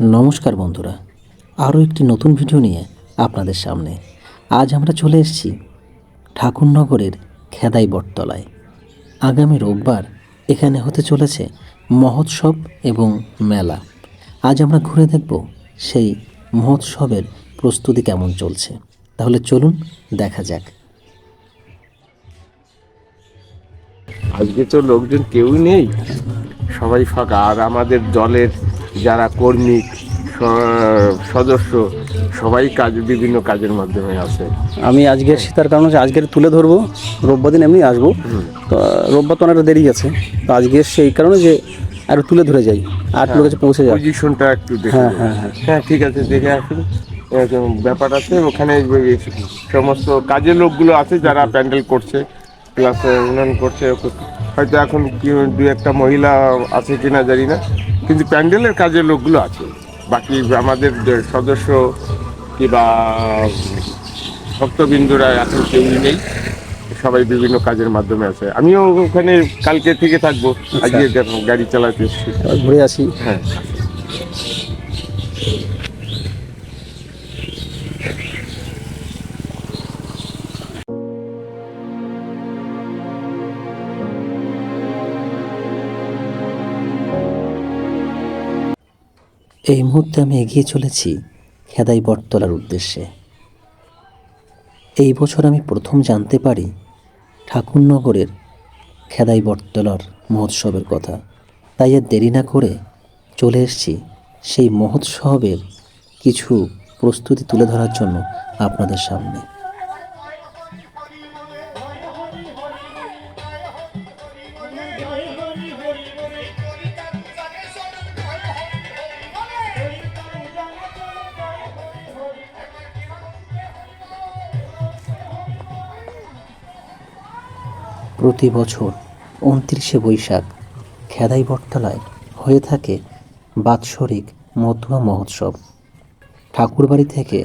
নমস্কার বন্ধুরা, আরও একটি নতুন ভিডিও নিয়ে আপনাদের সামনে। আজ আমরা চলে এসেছি ঠাকুরনগরের খেদাই বটতলায়। আগামী রোববার এখানে হতে চলেছে মহোৎসব এবং মেলা। আজ আমরা ঘুরে দেখব সেই মহোৎসবের প্রস্তুতি কেমন চলছে। তাহলে চলুন দেখা যাক। আজকে তো লোকজন কেউই নেই। সবাই ফাঁকা। আর আমাদের দলের যারা কর্মী সদস্য সবাই কাজ বিভিন্ন কাজের মাধ্যমে আছে। আমি আজকের শীতার কারণ হচ্ছে আজকের তুলে ধরবো। রোববার দিন এমনি আসব। তো রোববার তো অনেকটা দেরি আছে। তো আজকে সেই কারণে যে আরও তুলে ধরে যাই। আর লোক কাছে পৌঁছে যায় পজিশনটা একটু দেখে হ্যাঁ, হ্যাঁ, হ্যাঁ। হ্যাঁ ঠিক আছে দেখে আসুন। ব্যাপার আছে। ওখানে সমস্ত কাজের লোকগুলো আছে যারা প্যান্ডেল করছে। প্লাস উন্নয়ন করছে হয়তো এখন দু একটা মহিলা আছে কিনা জানি না। কিন্তু প্যান্ডেলের কাজের লোকগুলো আছে। বাকি আমাদের সদস্য কিংবা ভক্তবিন্দুরা এখন কেউই নেই। সবাই বিভিন্ন কাজের মাধ্যমে আছে। আমিও ওখানে কালকে থেকে থাকব। আজকে দেখো গাড়ি চালাতে এসেছি। ঘুরে আসি। হ্যাঁ। এই মুহূর্তে আমি এগিয়ে চলেছি খেদাই বটতলার উদ্দেশ্যে। এই বছর আমি প্রথম জানতে পারি ঠাকুরনগরের খেদাই বটতলার মহোৎসবের কথা। তাই আর দেরি না করে চলে এসছি সেই মহোৎসবের কিছু প্রস্তুতি তুলে ধরার জন্য আপনাদের সামনে। প্রতি বছর উনত্রিশে বৈশাখ খেদাই বটতলায় হয়ে থাকে বাৎসরিক মধুয়া মহোৎসব। ঠাকুরবাড়ি থেকে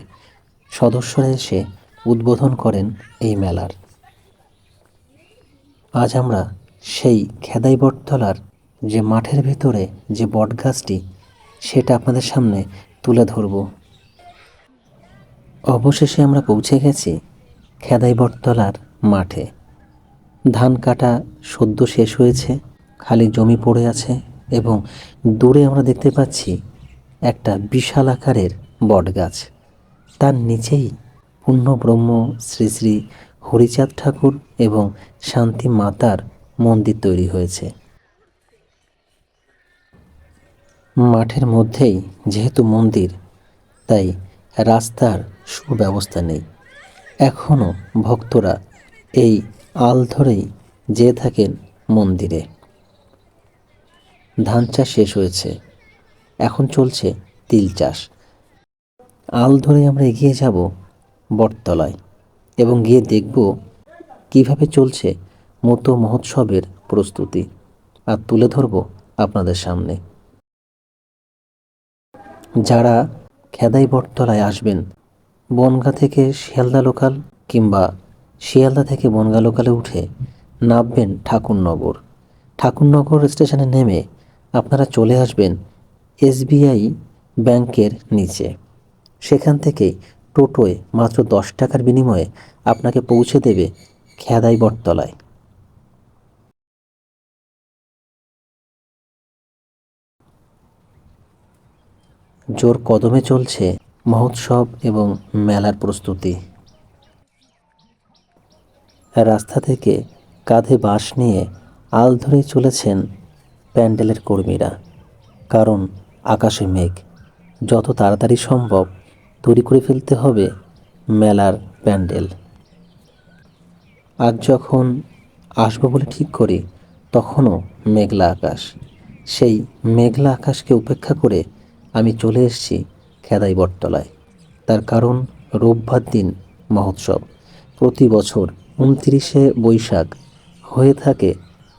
সদস্যরা এসে উদ্বোধন করেন এই মেলার। আজ আমরা সেই খেদাই বটতলার যে মাঠের ভিতরে যে বটগাছটি, সেটা আপনাদের সামনে তুলে ধরব। অবশেষে আমরা পৌঁছে গেছি খেদাই বটতলার মাঠে। ধান কাটা সদ্য শেষ হয়েছে, খালি জমি পড়ে আছে এবং দূরে আমরা দেখতে পাচ্ছি একটা বিশাল আকারের বটগাছ। তার নিচেই পূর্ণব্রহ্ম শ্রী শ্রী হরিচাঁদ ঠাকুর এবং শান্তি মাতার মন্দির তৈরি হয়েছে। মাঠের মধ্যেই যেহেতু মন্দির, তাই রাস্তার সুব্যবস্থা নেই। এখনও ভক্তরা এই আল ধরেই যেয়ে থাকেন মন্দিরে। ধান চাষ শেষ হয়েছে। এখন চলছে তিল চাষ। আল ধরে আমরা এগিয়ে যাব বটতলায় এবং গিয়ে দেখব কীভাবে চলছে মতো মহোৎসবের প্রস্তুতি। আর তুলে ধরব আপনাদের সামনে। যারা খেদাই বটতলায় আসবেন, বনগা থেকে শিয়ালদা লোকাল কিংবা শিয়ালদা থেকে বনগা লোকালে উঠে নামবেন ঠাকুরনগর। ঠাকুরনগর স্টেশনে নেমে আপনারা চলে আসবেন এসবিআই ব্যাংকের নিচে। সেখান থেকে টোটোয় মাত্র দশ টাকার বিনিময়ে আপনাকে পৌঁছে দেবে খেদাই বটতলায়। জোর কদমে চলছে মহোৎসব এবং মেলার প্রস্তুতি। রাস্তা থেকে কাঁধে বাঁশ নিয়ে আল ধরে চলেছেন প্যান্ডেলের কর্মীরা। কারণ আকাশে মেঘ, যত তাড়াতাড়ি সম্ভব তৈরি করে ফেলতে হবে মেলার প্যান্ডেল। আজ যখন আসব বলে ঠিক করি, তখনও মেঘলা আকাশ। সেই মেঘলা আকাশকে উপেক্ষা করে আমি চলে এসেছি খেদাই বটতলায়। তার কারণ রোববার দিন মহোৎসব। প্রতি বছর উনত্রিশে বৈশাখ হয়ে থাকে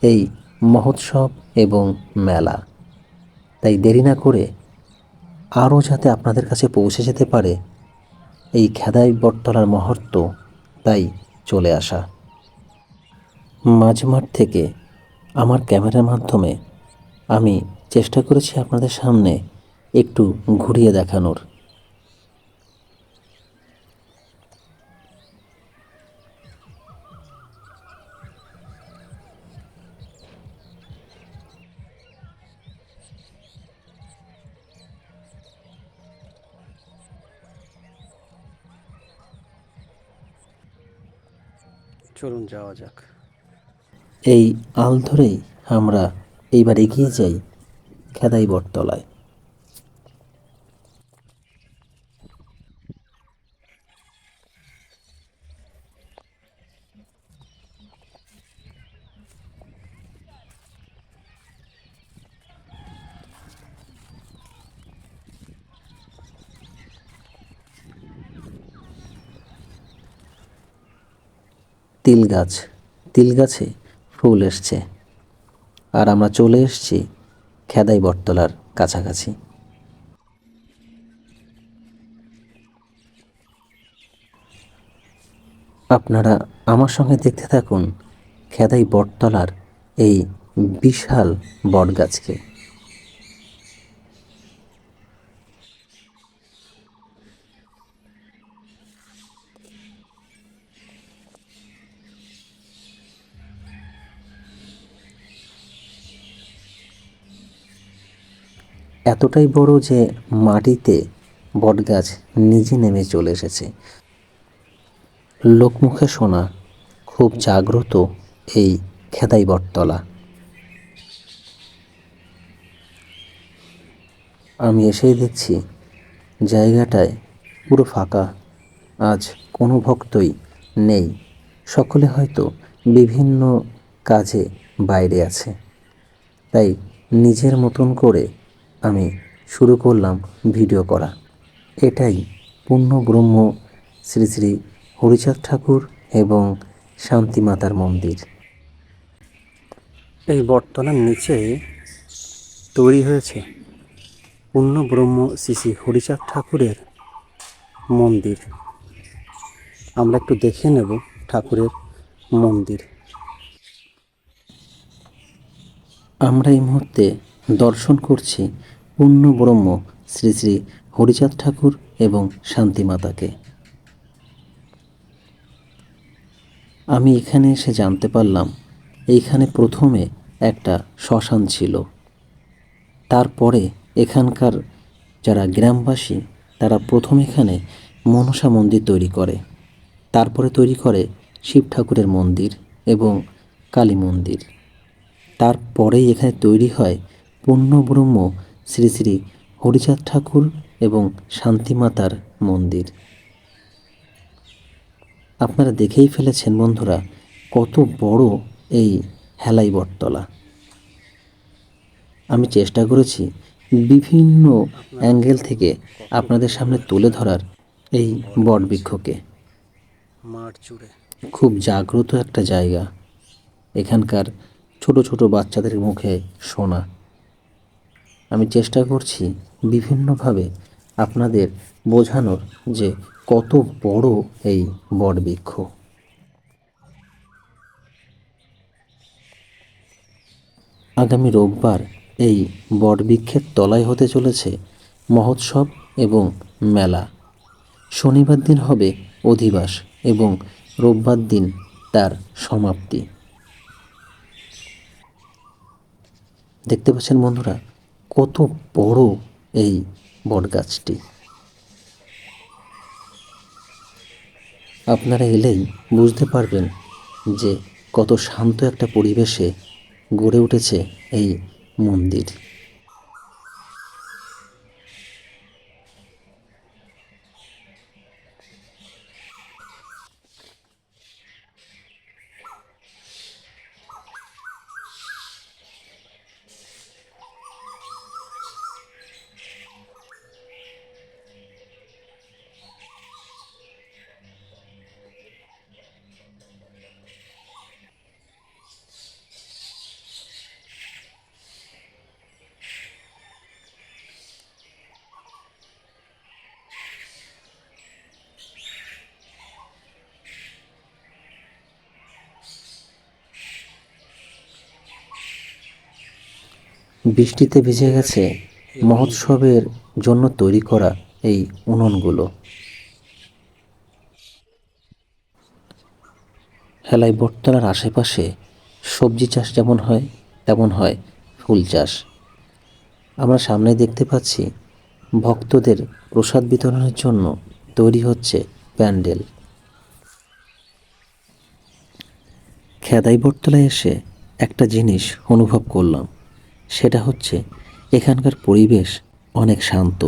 এই মহোৎসব এবং মেলা। তাই দেরি না করে আরও যাতে আপনাদের কাছে পৌঁছে যেতে পারে এই খেদাই বটতলার মহত্ব তাই চলে আসা। মাঝমাঠ থেকে আমার ক্যামেরার মাধ্যমে আমি চেষ্টা করেছি আপনাদের সামনে একটু ঘুরিয়ে দেখানোর। চলুন যাওয়া যাক। এই আল ধরেই আমরা এইবার এগিয়ে যাই খেদাই বটতলায়। তিল গাছ তিল গাছে ফুল এসছে। আর আমরা চলে এসেছি খেদাই বটতলার কাছাকাছি। আপনারা আমার সঙ্গে দেখতে থাকুন খেদাই বটতলার এই বিশাল বটগাছকে। এতটাই বড় যে মাটিতে বটগাছ নিজে নেমে চলে এসেছে। লোকমুখে শোনা খুব জাগ্রত এই খেদাই বটতলা। আমি এসেই দেখছি জায়গাটায় পুরো ফাঁকা, আজ কোনো ভক্তই নেই। সকলে হয়তো বিভিন্ন কাজে বাইরে আছে। তাই নিজের মতন করে আমি শুরু করলাম ভিডিও করা। এটাই পূর্ণ ব্রহ্ম শ্রী শ্রী হরিচাঁদ ঠাকুর এবং শান্তিমাতার মন্দির। এই বটতলার নিচে তৈরি হয়েছে পূর্ণ ব্রহ্ম শ্রী শ্রী হরিচাঁদ ঠাকুরের মন্দির। আমরা একটু দেখে নেব ঠাকুরের মন্দির। আমরা এই মুহূর্তে দর্শন করছি পূর্ণ ব্রহ্ম শ্রী শ্রী হরিচাঁদ ঠাকুর এবং শান্তিমাতাকে আমি এখানে এসে জানতে পারলাম, এইখানে প্রথমে একটা শ্মশান ছিল। তারপরে এখানকার যারা গ্রামবাসী, তারা প্রথম এখানে মনসা মন্দির তৈরি করে। তারপরে তৈরি করে শিব ঠাকুরের মন্দির এবং কালী মন্দির। তারপরেই এখানে তৈরি হয় পূর্ণব্রহ্ম শ্রী শ্রী হরিচাঁদ ঠাকুর এবং শান্তিমাতার মন্দির। আপনারা দেখেই ফেলেছেন বন্ধুরা কত বড় এই হেলাই বটতলা। আমি চেষ্টা করেছি বিভিন্ন অ্যাঙ্গেল থেকে আপনাদের সামনে তুলে ধরার এই বটবৃক্ষকে মাঠ জুড়ে। খুব জাগ্রত একটা জায়গা। এখানকার ছোট ছোট বাচ্চাদের মুখে শোনা আমি চেষ্টা করছি বিভিন্নভাবে আপনাদের বোঝানোর যে কত বড় এই বটবৃক্ষ। আগামী রোববার এই বটবৃক্ষের তলায় হতে চলেছে মহোৎসব এবং মেলা। শনিবার দিন হবে অধিবাস এবং রোববার দিন তার সমাপ্তি। দেখতে পাচ্ছেন বন্ধুরা কত বড় এই বটগাছটি। আপনারা এলেই বুঝতে পারবেন যে কত শান্ত একটা পরিবেশে গড়ে উঠেছে এই মন্দির। বৃষ্টিতে ভিজে গেছে মহোৎসবের জন্য তৈরি করা এই উনুনগুলো। হেলাই বটতলার আশেপাশে সবজি চাষ যেমন হয়, তেমন হয় ফুল চাষ। আমরা সামনে দেখতে পাচ্ছি ভক্তদের প্রসাদ বিতরণের জন্য তৈরি হচ্ছে প্যান্ডেল। খেদাই বটতলায় এসে একটা জিনিস অনুভব করলাম। সেটা হচ্ছে, এখানকার পরিবেশ অনেক শান্ত।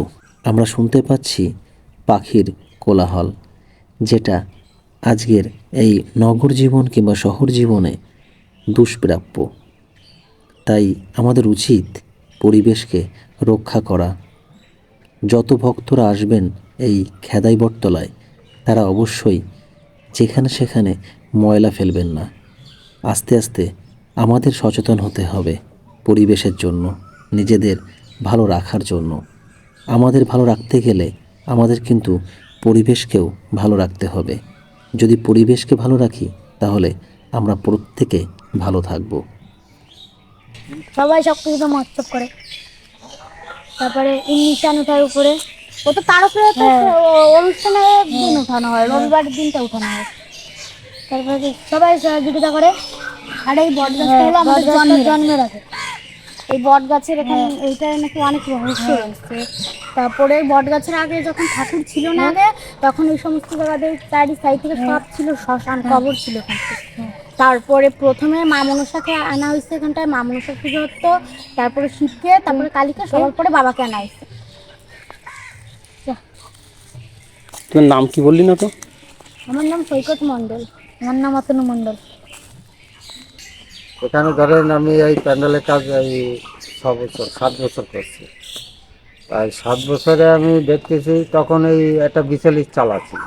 আমরা শুনতে পাচ্ছি পাখির কোলাহল, যেটা আজকের এই নগর জীবন কিংবা শহর জীবনে দুষ্প্রাপ্য। তাই আমাদের উচিত পরিবেশকে রক্ষা করা। যত ভক্তরা আসবেন এই খেদাই বটতলায় তারা অবশ্যই যেখানে সেখানে ময়লা ফেলবেন না। আস্তে আস্তে আমাদের সচেতন হতে হবে। পরিবেশের জন্য নিজেদের ভালো রাখার জন্য। আমাদের ভালো রাখতে গেলে আমাদের কিন্তু পরিবেশকেও ভালো রাখতে হবে। যদি পরিবেশকে ভালো রাখি তাহলে আমরা প্রত্যেকে ভালো থাকব। সবাই সব কিছুতে মহোৎসব করে। তারপরে নিশান ওঠার উপরে। ও তো তার উপরে তো অনুষ্ঠানের দিন উঠানো হয় রবিবার দিনটা উঠানো হয়। তারপরে সবাই সহযোগিতা করে। আর এই বট গাছটা হলো আমাদের জন্মের জন্মের আগে। এই বট গাছের এখানে এইটা নাকি অনেক রহস্য রয়েছে তারপরে বট গাছের আগে যখন ঠাকুর ছিল না আগে তখন এই সমস্ত জায়গাতে চারি সাইড থেকে সব ছিল শ্মশান কবর ছিল তারপরে প্রথমে মা মনসাকে আনা হয়েছে এখানটায় মা মনসা পুজো হতো তারপরে শিবকে তারপরে কালীকে সবার পরে বাবাকে আনা হয়েছে। তোমার নাম কি বললি না তো? আমার নাম সৈকত মণ্ডল। আমার নাম অতনু মণ্ডল। এখানে ধরেন আমি এই প্যান্ডেলের কাজ এই ছ বছর, সাত বছর করছি। তাই সাত বছরে আমি দেখতেছি তখন এই একটা বিচলিত চালা ছিল।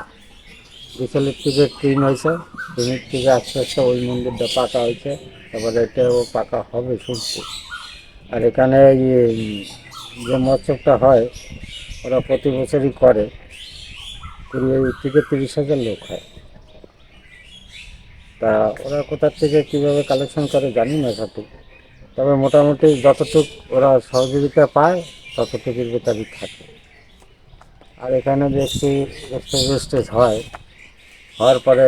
বিচলিত থেকে টিন হয়েছে টিনের থেকে আস্তে আস্তে ওই মন্দিরটা পাকা হয়েছে। তারপরে এটাও পাকা হবে শুনছি। আর এখানে যে মৎস্যটা হয়, ওরা প্রতি বছরই করে। কুড়ি থেকে তিরিশ হাজার লোক হয়। তা ওরা কোথার থেকে কীভাবে কালেকশন করে জানি না সঠিক। তবে মোটামুটি যতটুক ওরা সহযোগিতা পায়, ততটুকুর ভেতরই থাকে। আর এখানে দেখছি স্টেজ হয়, হওয়ার পরে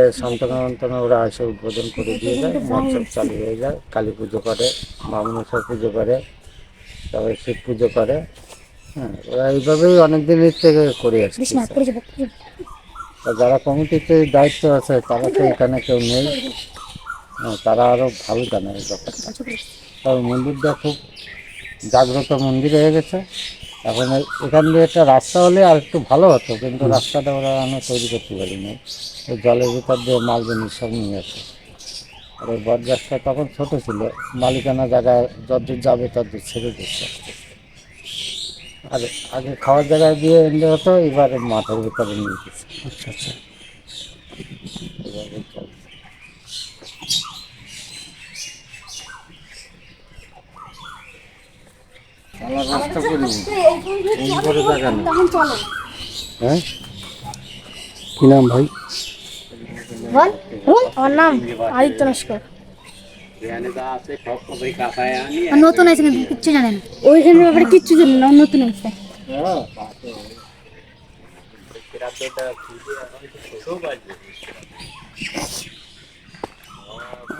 মন্তনা ওরা এসে উদ্বোধন করে দিয়ে যায় মৎসব চালু হয়ে যায়, কালী পুজো করে বামনেশ্বর পুজো করে, তারপরে শিব পুজো করে। হ্যাঁ ওরা এইভাবেই অনেক দিনের থেকে করে তা যারা কমিটিতে দায়িত্ব আছে তারা তো এখানে কেউ নেই। হ্যাঁ, তারা আরও ভালো জানে এই ব্যাপারটা। তবে মন্দিরটা খুব জাগ্রত মন্দির হয়ে গেছে। এখন এখান দিয়ে একটা রাস্তা হলে আর একটু ভালো হতো কিন্তু রাস্তাটা ওরা আমরা তৈরি করতে পারিনি। ওই জলের ভিতর দিয়ে মাল জিনিস সব নিয়ে আসে। আর ওই বটগাছটা তখন ছোট ছিল মালিকানা জায়গায় যতদূর যাবে ততদূর ছেড়ে দিচ্ছে। আর আগে খাওয়ার জায়গায় দিয়ে এনে হতো এবারে মাঠের ভিতরে নিয়ে গেছে আচ্ছা আচ্ছা। এভাবে রাস্তা করিনি এই করে জায়গা নেই। হ্যাঁ? কি নাম ভাই? বল। বল আমার নাম আদিত্য নস্কর। নতুন আছে কিন্তু কিচ্ছু জানে না ওইখানের ব্যাপারে কিচ্ছু জানে না নতুন আছে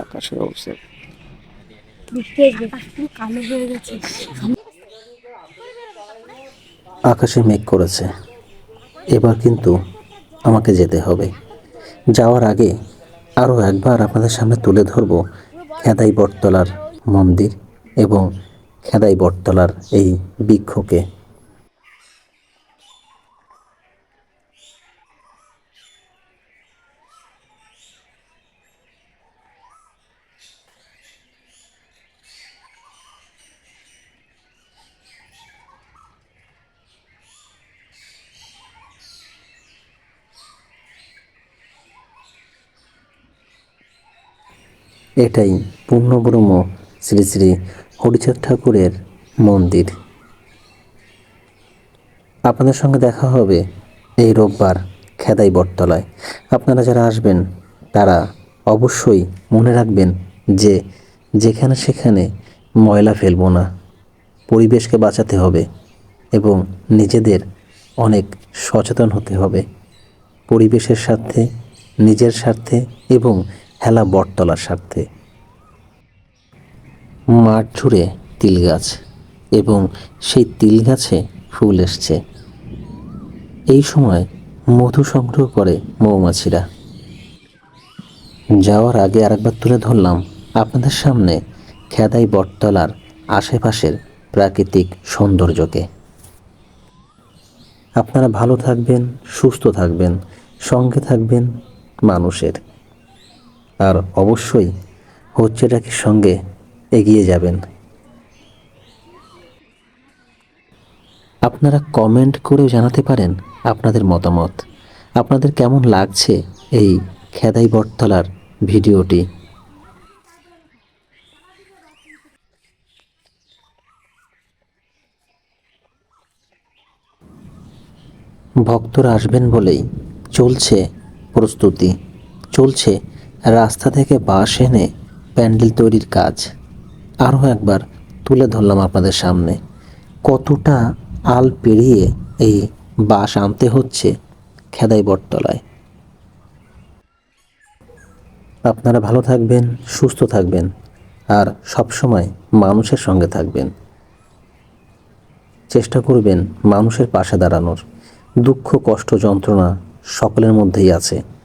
আকাশের অবস্থা। দেখতে আসবে পুরো কালো হয়ে গেছে আকাশে মেঘ করেছে। এবার কিন্তু আমাকে যেতে হবে। যাওয়ার আগে আরও একবার আপনাদের সামনে তুলে ধরব খেদাই বটতলার মন্দির এবং খেদাই বটতলার এই বৃক্ষকে এটাই পূর্ণব্রহ্ম শ্রী শ্রী হরিচাঁদ ঠাকুরের মন্দির। আপনাদের সঙ্গে দেখা হবে এই রোববার খেদাই বটতলায়। আপনারা যারা আসবেন, তারা অবশ্যই মনে রাখবেন যে যেখানে সেখানে ময়লা ফেলব না। পরিবেশকে বাঁচাতে হবে এবং নিজেদের অনেক সচেতন হতে হবে। পরিবেশের স্বার্থে, নিজের স্বার্থে এবং হেলা বটতলার স্বার্থে। মাঠ জুড়ে তিল গাছ এবং সেই তিল গাছে ফুল এসছে। এই সময় মধু সংগ্রহ করে মৌমাছিরা। যাওয়ার আগে আরেকবার তুলে ধরলাম আপনাদের সামনে খেদাই বটতলার আশেপাশের প্রাকৃতিক সৌন্দর্যকে। আপনারা ভালো থাকবেন, সুস্থ থাকবেন, সঙ্গে থাকবেন মানুষের। আর অবশ্যই হচ্ছেটাকে সঙ্গে এগিয়ে যাবেন। আপনারা কমেন্ট করেও জানাতে পারেন আপনাদের মতামত। আপনাদের কেমন লাগছে এই খেদাই বটতলার ভিডিওটি? ভক্তরা আসবেন বলেই চলছে প্রস্তুতি। চলছে রাস্তা থেকে বাঁশ এনে প্যান্ডেল তৈরির কাজ। আরও একবার তুলে ধরলাম আপনাদের সামনে। কতটা আল পেরিয়ে এই বাঁশ আনতে হচ্ছে খেদাই বটতলায়। আপনারা ভালো থাকবেন, সুস্থ থাকবেন, আর সবসময় মানুষের সঙ্গে থাকবেন। চেষ্টা করবেন মানুষের পাশে দাঁড়ানোর। দুঃখ, কষ্ট, যন্ত্রণা সকলের মধ্যেই আছে।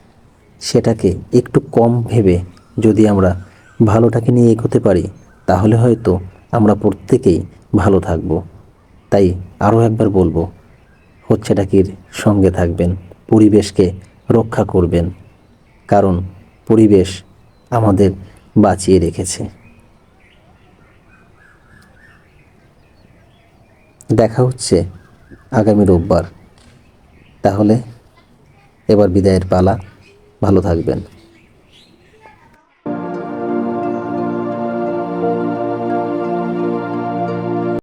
সেটাকে একটু কম ভেবে যদি আমরা ভালোটাকে নিয়ে এগোতে পারি, তাহলে হয়তো আমরা প্রত্যেকেই ভালো থাকব। তাই আরও একবার বলব হচ্ছেটাকির সঙ্গে থাকবেন, পরিবেশকে রক্ষা করবেন, কারণ পরিবেশ আমাদের বাঁচিয়ে রেখেছে। দেখা হচ্ছে আগামী রোববার। তাহলে এবার বিদায়ের পালা। ভালো থাকবেন।